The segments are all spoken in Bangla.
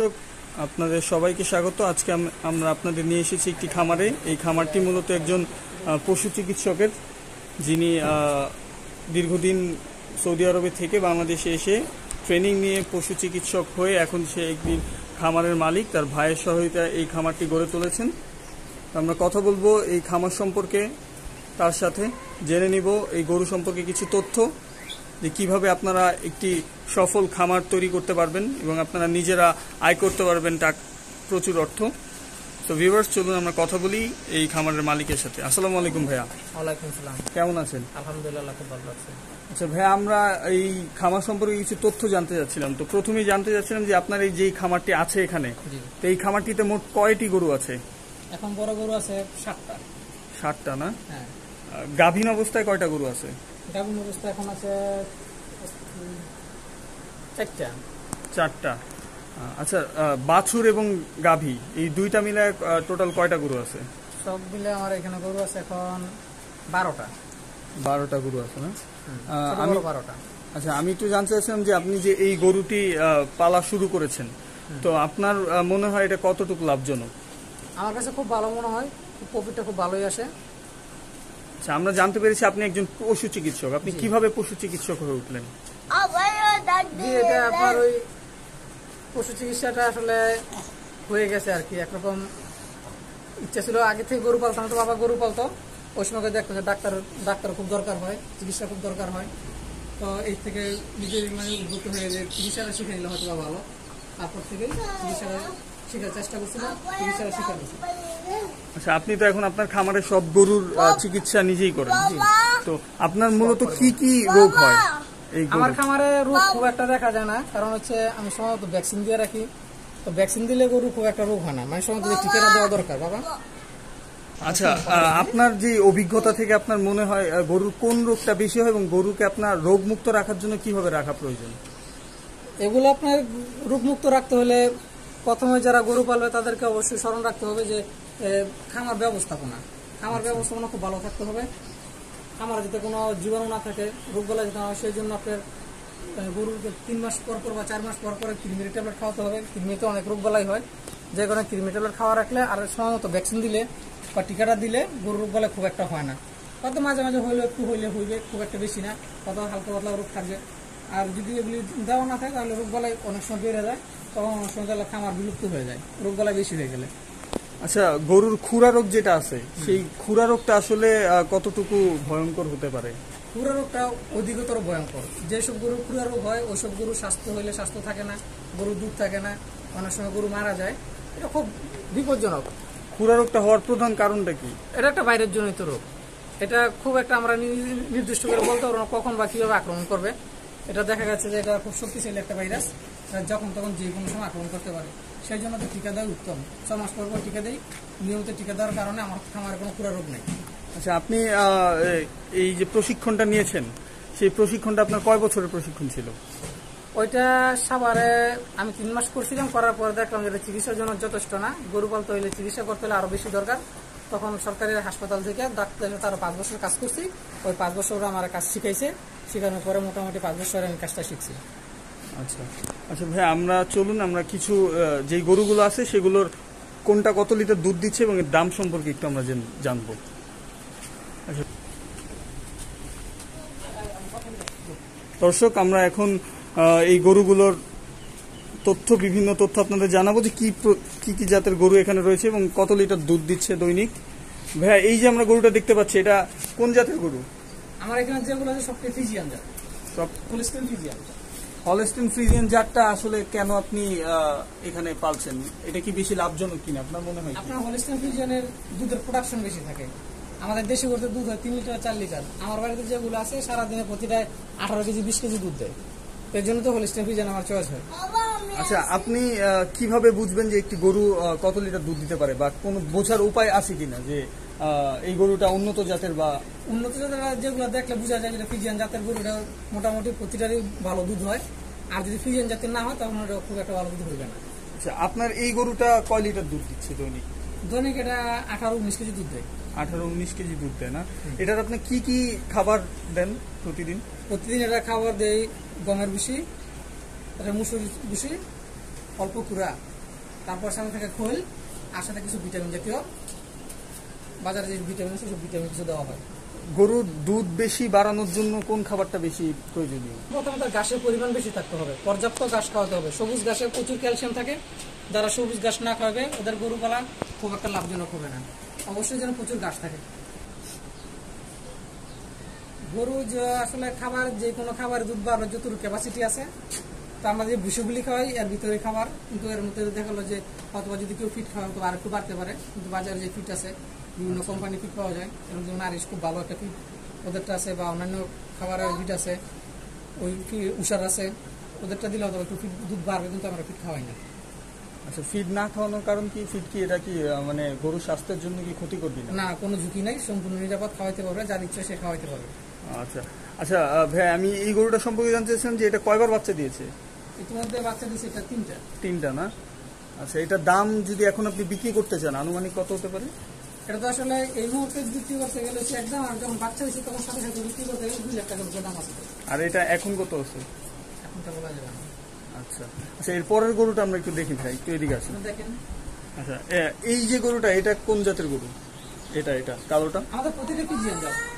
দর্শক, আপনাদের সবাইকে স্বাগত। আজকে আমরা আপনাদের নিয়ে এসেছি একটি খামারে। এই খামারটি মূলত একজন পশু চিকিৎসকের, যিনি দীর্ঘদিন সৌদি আরবে থেকে বাংলাদেশে এসে ট্রেনিং নিয়ে পশু চিকিৎসক হয়ে এখন সে একদিন খামারের মালিক। তার ভাইয়ের সহায়তায় এই খামারটি গড়ে তুলেছেন। আমরা কথা বলব এই খামার সম্পর্কে, তার সাথে জেনে নিব এই গরু সম্পর্কে কিছু তথ্য। যে কীভাবে আপনারা একটি সফল খামার তৈরি করতে পারবেন এবং আপনারা নিজেরা আয় করতে পারবেন টাক প্রচুর অর্থ। তো ভিউয়ার্স চলুন আমরা কথা বলি এই খামারের মালিকের সাথে। আসসালামু আলাইকুম ভাইয়া। ওয়ালাইকুম সালাম। কেমন আছেন? আলহামদুলিল্লাহ খুব ভালো লাগছে আচ্ছা ভাইয়া আমরা এই খামার সম্পর্কে কিছু তথ্য জানতে চাচ্ছিলাম তো প্রথমেই জানতে চাচ্ছিলাম যে আপনার এই যে খামারটি আছে এখানে তো এই খামারটিতে মোট কয়টি গরু আছে? এখন বড় গরু আছে সাতটা। ষাটটা না? হ্যাঁ। গাভীন অবস্থায় কয়টা গরু আছে? গাভীর অবস্থা এখন আছে চারটা। চারটা। আচ্ছা বাছুর এবং গাভী এই দুইটা মিলে টোটাল কয়টা গরু আছে? সব মিলে আমার এখানে গরু আছে এখন বারোটা। বারোটা গরু আছে না? আমি বারোটা। আচ্ছা আমি একটু জানতে চাইছিলাম যে আপনি যে এই গরুটি পালা শুরু করেছেন তো আপনার মনে হয় এটা কতটুকু লাভজনক? আমার কাছে খুব ভালো মনে হয় প্রফিটটা খুব ভালোই আসে। আচ্ছা আমরা জানতে পেরেছি আপনি একজন পশু চিকিৎসক। আপনি। কীভাবে পশু চিকিৎসক হয়ে উঠলেন? এটা আপনার ওই পশু চিকিৎসাটা আসলে হয়ে গেছে আর কি। একরকম ইচ্ছা ছিল, আগে থেকে গরু পালতাম, তো বাবা গরু পালতো। ওই সময় দেখতো যে ডাক্তার ডাক্তার খুব দরকার হয়, চিকিৎসা খুব দরকার হয়। তো এই থেকে নিজের মানে উদ্বুদ্ধ হয়ে যে চিকিৎসাটা শিখে নিলে হয়তো ভালো। তারপর থেকে চিকিৎসাটা শেখার চেষ্টা করছিলাম চিকিৎসাটা শিখে নিয়েছি আচ্ছা আপনি তো এখন আপনার খামারে সব গরুর চিকিৎসা নিজেই করেন তো আপনার মূলত কি কি রোগ হয় এই আমার গরুর? খামারে রোগ খুব একটা দেখা যায় না কারণ হচ্ছে আমি সম্ভবত ভ্যাকসিন দিয়ে রাখি। তো ভ্যাকসিন দিলে গরু খুব একটা রোগ হয় না মানে সম্ভবত টিকাটা দেওয়া দরকার বাবা! আচ্ছা আপনার যে অভিজ্ঞতা থেকে আপনার মনে হয় গরুর কোন রোগটা বেশি হয় এবং গরুকে আপনার রোগ মুক্ত রাখার জন্য কীভাবে রাখা প্রয়োজন? এগুলো আপনার রোগমুক্ত রাখতে হলে প্রথমে যারা গরু পালবে তাদেরকে অবশ্যই স্মরণ রাখতে হবে যে খামার ব্যবস্থাপনা। খামার ব্যবস্থাপনা খুব ভালো থাকতে হবে। খামার যাতে কোনো জীবাণু না থাকে রোগ বলা যেতে না হয় সেই জন্য আপনার গরুকে তিন মাস পর পর বা চার মাস পর পর কৃমির ট্যাবলেট খাওয়াতে হবে। কৃমিতে অনেক রোগ বলাই হয়। যে কারণে কৃমি ট্যাবলেট খাওয়া রাখলে আর সময় মতো ভ্যাকসিন দিলে বা টিকাটা দিলে গরুর রোগ বলে খুব একটা হয় না। হয়তো মাঝে মাঝে হইলে একটু হইলে হইবে খুব একটা বেশি না। কত হালকা পাতলা রোগ থাকবে। আর যদি এগুলি দেওয়া না থাকে তাহলে রোগ গলায় অনেক সময় বেড়ে যায়। তখন অনেক সময় খামার বিলুপ্ত হয়ে যায় রোগ গলায় বেশি হয়ে গেলে। আচ্ছা গরুর খুরা রোগ যেটা আছে সেই খুরা রোগটা আসলে কতটুকু ভয়ঙ্কর হতে পারে? খুরা রোগটা অধিকতর ভয়ঙ্কর। যেসব গরু খুরা রোগ হয় ওইসব গরু স্বাস্থ্য হইলে স্বাস্থ্য থাকে না গরু দুধ থাকে না অনেক সময় গরু মারা যায়। এটা খুব বিপজ্জনক। খুরা রোগটা হওয়ার প্রধান কারণটা কি? এটা একটা বাইরের জনিত রোগ। এটা খুব একটা আমরা নির্দিষ্ট করে বলতে পারব না কখন বা কীভাবে আক্রমণ করবে। এটা দেখা গেছে যে এটা খুব শক্তিশালী একটা ভাইরাস। যখন তখন যে কোনো সময় আক্রমণ করতে পারে। সেই জন্য তো টিকা দেওয়া উত্তম। ছ মাস পর পর টিকা দেই নিয়মিত টিকা দেওয়ার কারণে আমার খামারে কোনো পুরা রোগ নেই। আচ্ছা আপনি এই যে প্রশিক্ষণটা নিয়েছেন সেই প্রশিক্ষণটা আপনার কয় বছরের প্রশিক্ষণ ছিল? ওইটা সাবারে আমি তিন মাস করছিলাম করার পর দেখলাম যে এটা চিকিৎসার জন্য যথেষ্ট না। গরু পালতে হইলে চিকিৎসা করতে হলে আরও বেশি দরকার। তখন সরকারি হাসপাতাল থেকে ডাক্তার তারা পাঁচ বছর কাজ করছি। ওই পাঁচ বছর আমার কাজ শিখাইছে। শেখানোর পরে মোটামুটি পাঁচ বছর আমি কাজটা শিখছি। আচ্ছা। আচ্ছা ভাই আমরা চলুন আমরা কিছু যেই গরুগুলো আছে সেগুলোর কোনটা কত লিটার দুধ দিচ্ছে এবং এর দাম সম্পর্কে একটু আমরা জেন- জানব। আচ্ছা। দর্শক আমরা এখন এই গরুগুলোর তথ্য বিভিন্ন তথ্য আপনাদের জানাব যে কি কি কি জাতের গরু এখানে রয়েছে এবং কত লিটার দুধ দিচ্ছে দৈনিক। ভাইয়া এই যে আমরা গরুটা দেখতে পাচ্ছি এটা কোন জাতের গরু? আমার এখানে যেগুলো আছে সবটাই ফিজিয়ান জাত। সব হোলিস্টেন ফিজিয়ান হলস্টিন ফ্রিজিয়ান জাতটা আসলে কেন আপনি এখানে পালছেন? এটা কি বেশি লাভজনক কিনা? আপনার মনে হয় আপনার হোলিস্টেন ফিজিয়ানের দুধের প্রোডাকশন বেশি থাকে। আমাদের দেশে করতে দুধ হয় তিন লিটার চার লিটার। আমার বাড়িতে যেগুলো আছে সারাদিনে প্রতিটায় আঠারো কেজি বিশ কেজি দুধ দেয়। তো এর জন্য তো হোলিস্টেন ফিজিয়ান আমার চয়েস হয়। আচ্ছা আপনি কীভাবে বুঝবেন যে একটি গরু কত লিটার দুধ দিতে পারে? বা কোনো বোঝার উপায় আছে কিনা যে এই গরুটা উন্নত জাতের বা উন্নত জাতের যেগুলো দেখলে বোঝা যায় যেটা ফিজিয়ান জাতের গরুটা মোটামুটি প্রতিটারই ভালো দুধ হয়। আর যদি ফিজিয়ান জাতের না হয় তখন ওটা খুব একটা ভালো দুধ হবে না। আচ্ছা আপনার এই গরুটা কয় লিটার দুধ দিচ্ছে দৈনিক? দৈনিক এটা আঠারো উনিশ কেজি দুধ দেয়। আঠারো উনিশ কেজি দুধ দেয় না? এটার আপনি কি কি খাবার দেন প্রতিদিন? প্রতিদিন এটা খাবার দেয় গমের ভুসি এটা মুসুর ভুসি অল্প কুড়া তারপর সামনে থেকে খোল আর সাথে কিছু ভিটামিন জাতীয়। বাজারে যে ভিটামিন আছে সেই ভিটামিন কিছু দেওয়া হয়। গরুর দুধ বেশি বাড়ানোর জন্য কোন খাবারটা বেশি প্রয়োজনীয়? প্রথমত ঘাসের পরিমাণ বেশি থাকতে হবে। পর্যাপ্ত ঘাস খাওয়াতে হবে। সবুজ ঘাসে প্রচুর ক্যালসিয়াম থাকে। যারা সবুজ ঘাস না খাওয়াবে ওদের গরু পালা খুব একটা লাভজনক হবে না। অবশ্যই যেন প্রচুর ঘাস থাকে। গরু যে আসলে খাবার যে কোনো খাবার দুধ বাড়ানোর যতটুকু ক্যাপাসিটি আছে তো আমরা যে ভুষগুলি খাওয়াই এর ভিতরে খাবার। কিন্তু এর মধ্যে দেখা গেলো যে অথবা যদি কেউ ফিট খাওয়া তো আর একটু বাড়তে পারে। কিন্তু বাজারে যে ফিট আছে বিভিন্ন কোম্পানি ফিট পাওয়া যায়। এরকম যেমন আরিস খুব ভালো একটা ফিট ওদেরটা আছে বা অন্যান্য খাবারের ফিট আছে ওই ফি- উষার আছে ওদেরটা দিলে হয়তো একটু ফিট দুধ বাড়বে কিন্তু আমরা ফিট খাওয়াই না। আচ্ছা ফিড না খাওয়ানোর কারণ কি? ফিড কি এটা কি মানে গরুর স্বাস্থ্যের জন্য কি ক্ষতি করবে না কোনো ঝুঁকি নাই সম্পূর্ণ নিরাপদ খাওয়াইতে পারবে যার ইচ্ছা সে খাওয়াইতে পারবে। আচ্ছা আচ্ছা ভাই আমি এই গরুটা সম্পর্কে জানতে চাইছিলাম যে এটা কয়বার বাচ্চা দিয়েছে? ইতিমধ্যে বাচ্চা দিয়েছে এটা তিনটা। তিনটা না? আচ্ছা এটার দাম যদি এখন আপনি বিক্রি করতে চান আনুমানিক কত হতে পারে? এটা তো আসলে এই মুহূর্তে বিক্রি করতে গেলে হচ্ছে একদম আর যখন বাচ্চা হয়েছে তখন সাথে সাথে বিক্রি করতে গেলে দুই লাখ উপরে দাম আছে। আর এটা এখন কত আছে? এখনটা বলা যাবে না। আচ্ছা। আচ্ছা এর পরের গরুটা আমরা একটু দেখি ভাই একটু এদিকে আসুন। দেখেন। আচ্ছা এই যে গরুটা এটা কোন জাতের গরু? এটা এটা কালোটা? আমাদের প্রতিটা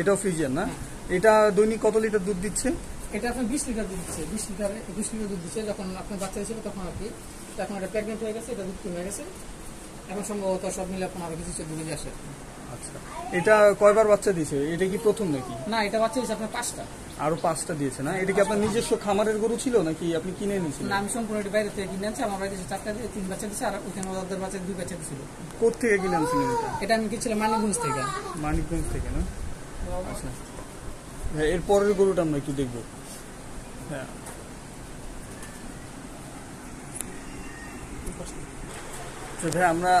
এটাও না? এটা দৈনিক কত লিটার দুধ দিচ্ছে? এটা আপনি বিশ লিটার দুধ দিচ্ছে বিশ লিটার বিশ লিটার দুধ দিচ্ছে। যখন আপনার বাচ্চা ছিল তখন আর কি তো এখন এটা প্রেগনেন্ট হয়ে গেছে এটা দুধ কমে গেছে। এখন সম্ভবত সব মিলে আরও কিছু চোদ্দ কেজি আসে আচ্ছা। এটা কয়বার বাচ্চা দিয়েছে? এটা কি প্রথম নাকি? না এটা বাচ্চা দিচ্ছে আপনার পাঁচটা। আরও পাঁচটা দিয়েছে না? এটা কি আপনার নিজস্ব খামারের গরু ছিল নাকি আপনি কিনে নিয়েছিলেন না আমি সম্পূর্ণ এটি বাইরে থেকে কিনে আনছি। আমার বাড়িতে চারটা দিয়ে তিন বাচ্চা দিচ্ছে আর ওখানে ওদের বাচ্চা দুই বাচ্চা দিছিল। কোথেকে কিনে আনছিলেন এটা? এটা আমি কিনছিলাম মানিকগঞ্জ থেকে। মানিকগঞ্জ থেকে না? আচ্ছা। হ্যাঁ এর পরের গরুটা আমরা একটু দেখব। হ্যাঁ। তো ভাই আমরা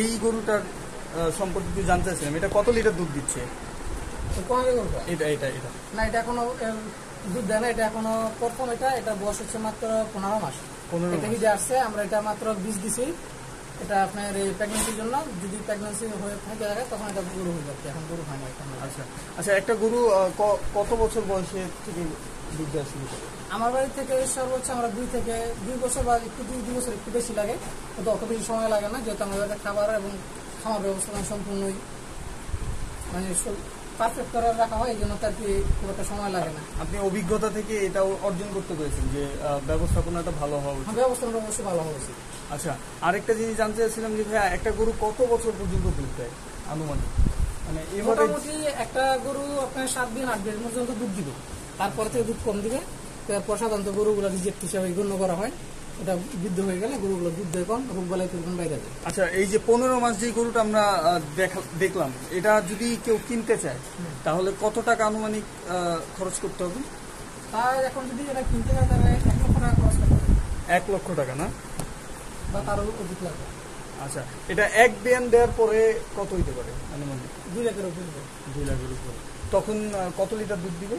এই গরুটার সম্পর্কে একটু জানতে চাইছিলাম। এটা কত লিটার দুধ দিচ্ছে? এটা এটা এটা। না এটা এখনও দুধ দেয় না এটা এখনও প্রথম এটা এটা বয়স হচ্ছে মাত্র পনেরো মাস। পনেরো এটা হিজে আসছে আমরা এটা মাত্র বীজ দিছি। এটা আপনার এই প্রেগনেন্সির জন্য যদি প্রেগনেন্সি হয়ে থাকে থাকে তখন এটা গরু হয়ে যাচ্ছে এখন গরু হয় না এখন আচ্ছা আচ্ছা একটা গরু কত বছর বয়সে থেকে দুধ দেওয়া শুরু করে? আমার বাড়ি থেকে সর্বোচ্চ আমরা দুই থেকে দুই বছর বা একটু দুই দুই বছর একটু বেশি লাগে কিন্তু অত বেশি সময় লাগে না যেহেতু আমাদের খাবার এবং খামার ব্যবস্থা সম্পূর্ণই। মানে পারফেক্ট করে রাখা হয় এই জন্য তার কি খুব একটা সময় লাগে না। আপনি অভিজ্ঞতা থেকে এটা অর্জন করতে পেরেছেন যে ব্যবস্থাপনাটা ভালো হওয়া উচিত। ব্যবস্থাটা অবশ্যই ভালো হওয়া উচিত। আচ্ছা আরেকটা জিনিস জানতে চাইছিলাম যে ভাইয়া একটা গরু কত বছর পর্যন্ত দুধ দেয় আনুমানিক? মানে মোটামুটি একটা গরু আপনার সাত দিন আট দিন পর্যন্ত দুধ দিবে। তারপরে থেকে দুধ কম দিবে। তারপর সাধারণত গরুগুলো রিজেক্ট হিসাবে গণ্য করা হয় এটা বৃদ্ধ হয়ে গেলে গরুগুলো দুধ দেয় কম রোগ বেলায় তখন বাইরে যায়। আচ্ছা এই যে পনেরো মাস যে গরুটা আমরা দেখা দেখলাম এটা যদি কেউ কিনতে চায় তাহলে কত টাকা আনুমানিক খরচ করতে হবে? তার এখন যদি এটা কিনতে যায় তাহলে এক লক্ষ টাকা খরচ করতে হবে। এক লক্ষ টাকা না? বা তারও অধিক লাগবে। আচ্ছা এটা এক বিয়ান দেওয়ার পরে কত হইতে পারে আনুমানিক? দুই লাখের উপর। দুই লাখের উপরে। তখন কত লিটার দুধ দিবে?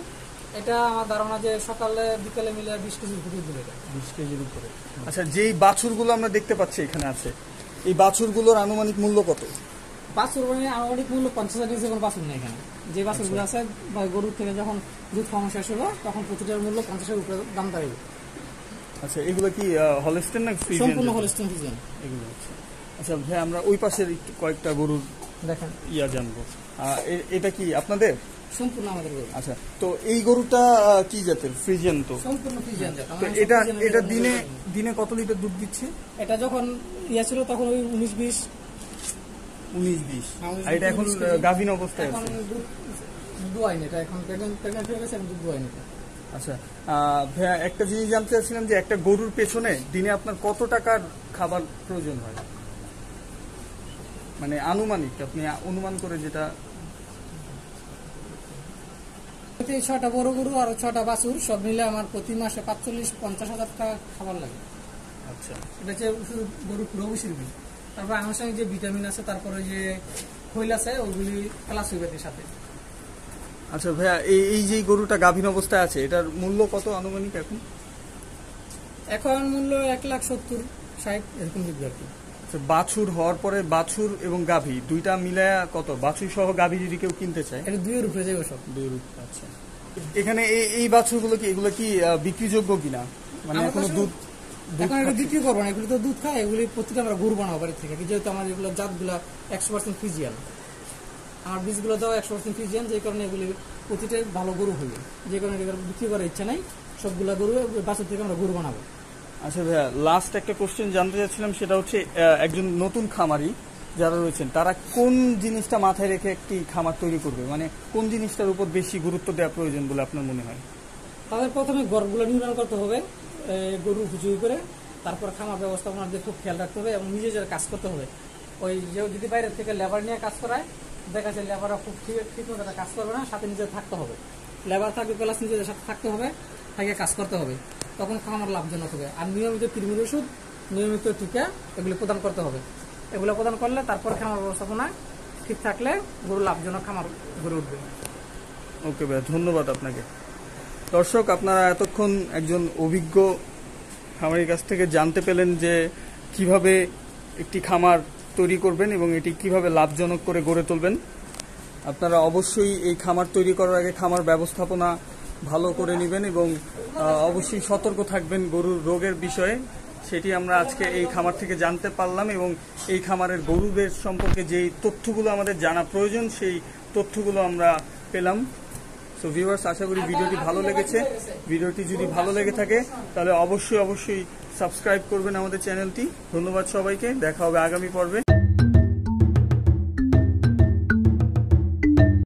এটা আমার ধারণা যে সকালে বিকালে মিলে বিশ কেজি দুধ দিবে এটা বিশ কেজির উপরে। আচ্ছা যেই বাছুরগুলো আমরা দেখতে পাচ্ছি এখানে আছে এই বাছুরগুলোর আনুমানিক মূল্য কত? বাছুর মানে আনুমানিক মূল্য পঞ্চাশ হাজার কেজি কোনো বাছুর নেই এখানে। যে বাছুরগুলো আছে বা গরুর থেকে যখন দুধ খাওয়ানো শেষ হলো তখন প্রতিটার মূল্য পঞ্চাশের উপরে দাম দাঁড়িয়ে আচ্ছা এগুলো কি হলস্টেন না সম্পূর্ণ হলিস্টিন ফিজিয়ান এগুলো আচ্ছা। আচ্ছা ভাই আমরা ওই পাশের কয়েকটা গরুর দেখেন। ইয়া জানব। এটা কি আপনাদের? সম্পূর্ণ আমাদের গরু। আচ্ছা তো এই গরুটা কি জাতের? ফ্রিজিয়ান তো। সম্পূর্ণ ফিজিয়ান জাত। এটা এটা দিনে দিনে কত লিটার দুধ দিচ্ছে? এটা যখন ইয়া ছিল তখন ওই উনিশ বিশ। উনিশ বিশ। হ্যাঁ, আর এটা এখন। গাভিন অবস্থায় আছে। দুধ দোয়াইনি এটা। এখন প্রেগনেন্ট হয়ে গেছে এখন দুধ দোয়াইনি আচ্ছা ভাইয়া একটা জিনিস জানতে চাচ্ছিলাম যে একটা গরুর পেছনে দিনে আপনার কত টাকার খাবার প্রয়োজন হয়? মানে আনুমানিক আপনি অনুমান করে যেটা প্রতি ছটা বড় গরু আর ছটা বাছুর সব মিলে আমার প্রতি মাসে পাঁচচল্লিশ পঞ্চাশ হাজার টাকা খাবার লাগে। আচ্ছা। এটা হচ্ছে শুধু গরু পুরো বসির বিল তারপর আনুষঙ্গিক যে ভিটামিন আছে তারপরে যে খৈল আছে ওগুলি ক্লাস হইবে এর সাথে। আচ্ছা ভাইয়া এই এই যে গরুটা গাভীন অবস্থায় আছে এটার মূল্য কত আনুমানিক এখন? এখন মূল্য এক লাখ সত্তর ষাট এরকম দিবে আর কি। বাছুর হওয়ার পরে বাছুর এবং গাভী দুইটা মিলায়া কত? বাছুর সহ গাভী যদি কেউ কিনতে চায়? এটা দুইয়ের উপরে যাবে সব। দুই রূপ আচ্ছা। এখানে এই এই বাছুরগুলো কি এগুলো কি বিক্রিযোগ্য কিনা? মানে দুধ দুধ এখন এটা বিক্রি করব না এগুলি তো দুধ খায় এগুলি প্রতিটা আমরা বানাবো বাড়ি থেকে। যেহেতু আমার এগুলো জাতগুলো একশো পার্সেন্ট আমার বীজগুলো একশো পার্সেন্ট ফিজিয়ান যে কারণে এগুলি প্রতিটাই ভালো গরু হবে যে কারণে বিক্রি করার ইচ্ছা নাই সবগুলা গরু বাছুর থেকে আমরা গরু বানাবো। আচ্ছা ভাইয়া লাস্ট একটা কোশ্চেন জানতে চাচ্ছিলাম, সেটা হচ্ছে একজন নতুন খামারি যারা রয়েছেন, তারা কোন জিনিসটা মাথায় রেখে একটি খামার তৈরি করবে? মানে কোন জিনিসটার উপর বেশি গুরুত্ব দেওয়া প্রয়োজন বলে আপনার মনে হয়? তাদের প্রথমে ঘরগুলো নির্মাণ করতে হবে গরু হুচুই করে, তারপর খামার ব্যবস্থাপনার খুব খেয়াল রাখতে হবে এবং নিজে যারা কাজ করতে হবে। ওই যে যদি বাইরে থেকে লেবার নিয়ে কাজ করায়, দেখা যায় লেবাররা খুব ঠিক ঠিক মতো কাজ করবে না, সাথে নিজে থাকতে হবে। লেবার থাকবে প্লাস নিজেদের সাথে থাকতে হবে থাকে কাজ করতে হবে। তখন খামার লাভজনক হবে। আর নিয়মিত কৃমির ওষুধ, নিয়মিত টিকা, এগুলো প্রদান করতে হবে। এগুলো প্রদান করলে তারপর খামার ব্যবস্থাপনা ঠিক থাকলে গরু লাভজনক খামার গড়ে উঠবে। ওকে ভাইয়া ধন্যবাদ আপনাকে। দর্শক, আপনারা এতক্ষণ একজন অভিজ্ঞ খামারের কাছ থেকে জানতে পেলেন যে কীভাবে একটি খামার তৈরি করবেন এবং এটি কীভাবে লাভজনক করে গড়ে তুলবেন। আপনারা অবশ্যই এই খামার তৈরি করার আগে খামার ব্যবস্থাপনা ভালো করে নেবেন এবং অবশ্যই সতর্ক থাকবেন গরুর রোগের বিষয়ে। সেটি আমরা আজকে এই খামার থেকে জানতে পারলাম এবং এই খামারের গরুদের সম্পর্কে যেই তথ্যগুলো আমাদের জানা প্রয়োজন, সেই তথ্যগুলো আমরা পেলাম। সো ভিউয়ার্স আশা করি ভিডিওটি ভালো লেগেছে। ভিডিওটি যদি ভালো লেগে থাকে, তাহলে অবশ্যই অবশ্যই সাবস্ক্রাইব করবেন আমাদের চ্যানেলটি। ধন্যবাদ সবাইকে। দেখা হবে আগামী পর্বে।